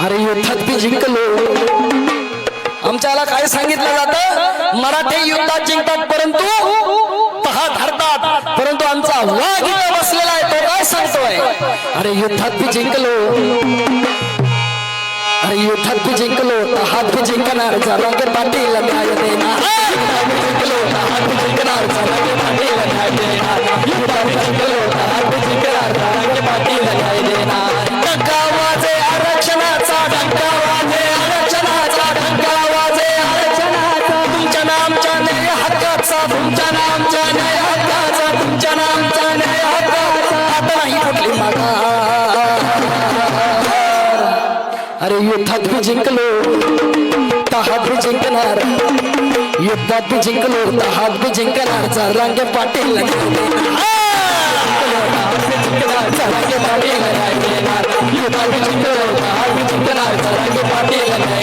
अरे युद्धात मी जिंकलो. आमच्याला काय सांगितलं जातं? मराठे युद्धात जिंकतात परंतु पहा धरतात परंतु आमचा वाघ इथं बसलेला आहे तो काय सांगतोय? अरे युद्धात मी जिंकलो. अरे युद्धात मी जिंकलो हात भी जिंकणार. जरांगे पाटील न्याय देणार जिंकलो हात जिंकणार. जरांगे पाटील देणार युद्धात जिंकलो. अरे युद्धात मी जिंकलो तहात मी जिंकणार. युद्धात मी जिंकलो तहात मी जिंकणार. चारांगे पाटील जिंकणार. पाटील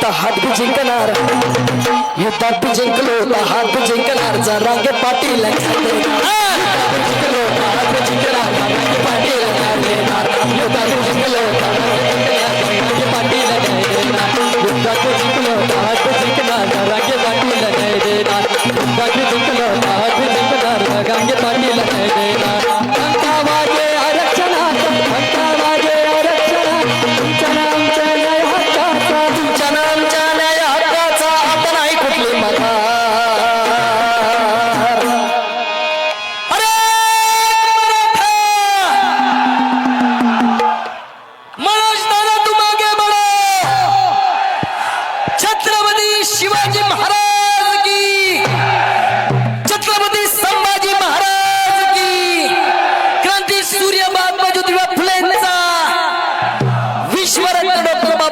होता हात भी जिंकणार. युद्धात भी जिंकलो होता हात भी जिंकणार. जरांगे पाटील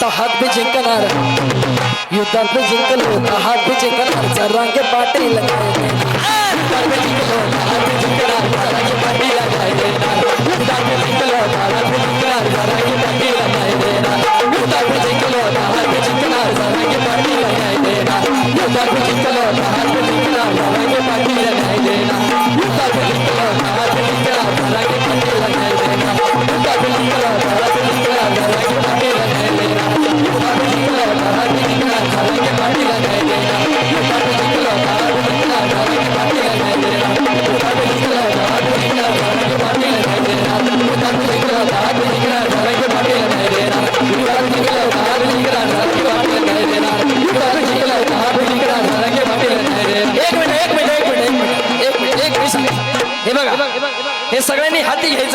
तो हाथ भी झिंकणार युद्धात भी जिंकलो तर हात भी झिंकणार सर्वांगे लगाए लगायचे हात भी झिंकलो हात भी झिंकणार सर्वांगे पाटी लगायचे हे सगळ्यांनी हाती घ्यायचं.